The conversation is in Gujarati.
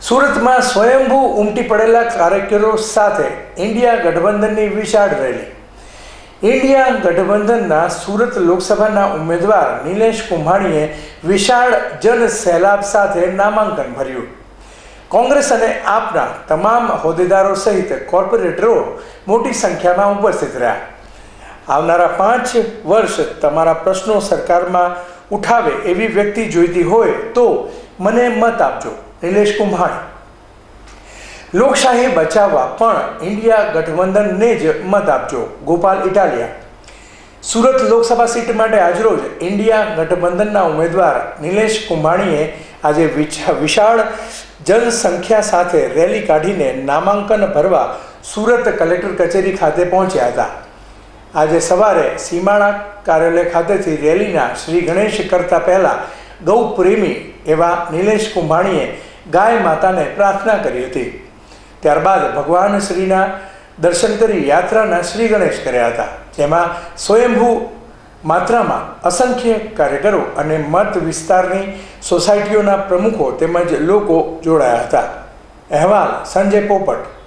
સુરતમાં સ્વયંભૂ ઉમટી પડેલા કાર્યકરો સાથે ઇન્ડિયા ગઠબંધનની વિશાળ રેલી. ઇન્ડિયા ગઠબંધનના સુરત લોકસભાના ઉમેદવાર નિલેશ કુંભાણીએ વિશાળ જન સહેલાબ સાથે નામાંકન ભર્યું. કોંગ્રેસ અને આપના તમામ હોદ્દેદારો સહિત કોર્પોરેટરો મોટી સંખ્યામાં ઉપસ્થિત રહ્યા. આવનારા પાંચ વર્ષ તમારા પ્રશ્નો સરકારમાં ઉઠાવે એવી વ્યક્તિ જોઈતી હોય તો મને મત આપજો. નિલેશ કુંભાણી લોકશાહી બચાવવા પણ ઇન્ડિયા ગઠબંધનને જ મત આપજો. ગોપાલ ઇટાલિયા. સુરત લોકસભા સીટ માટે આજરોજ ઇન્ડિયા ગઠબંધનના ઉમેદવાર નિલેશ કુંભાણીએ આજે વિશાળ જનસંખ્યા સાથે રેલી કાઢીને નામાંકન ભરવા સુરત કલેક્ટર કચેરી ખાતે પહોંચ્યા હતા. આજે સવારે સીમાણા કાર્યાલય ખાતેથી રેલીના શ્રી ગણેશ કરતા પહેલા ગૌ પ્રેમી એવા નિલેશ કુંભાણીએ ગાય માતાને પ્રાર્થના કરી હતી. ત્યારબાદ ભગવાન શ્રીના દર્શન કરી યાત્રાના શ્રી ગણેશ કર્યા હતા, જેમાં સ્વયંભૂ માત્રામાં અસંખ્ય કાર્યકરો અને મત વિસ્તારની સોસાયટીઓના પ્રમુખો તેમજ લોકો જોડાયા હતા. અહેવાલ સંજય પોપટ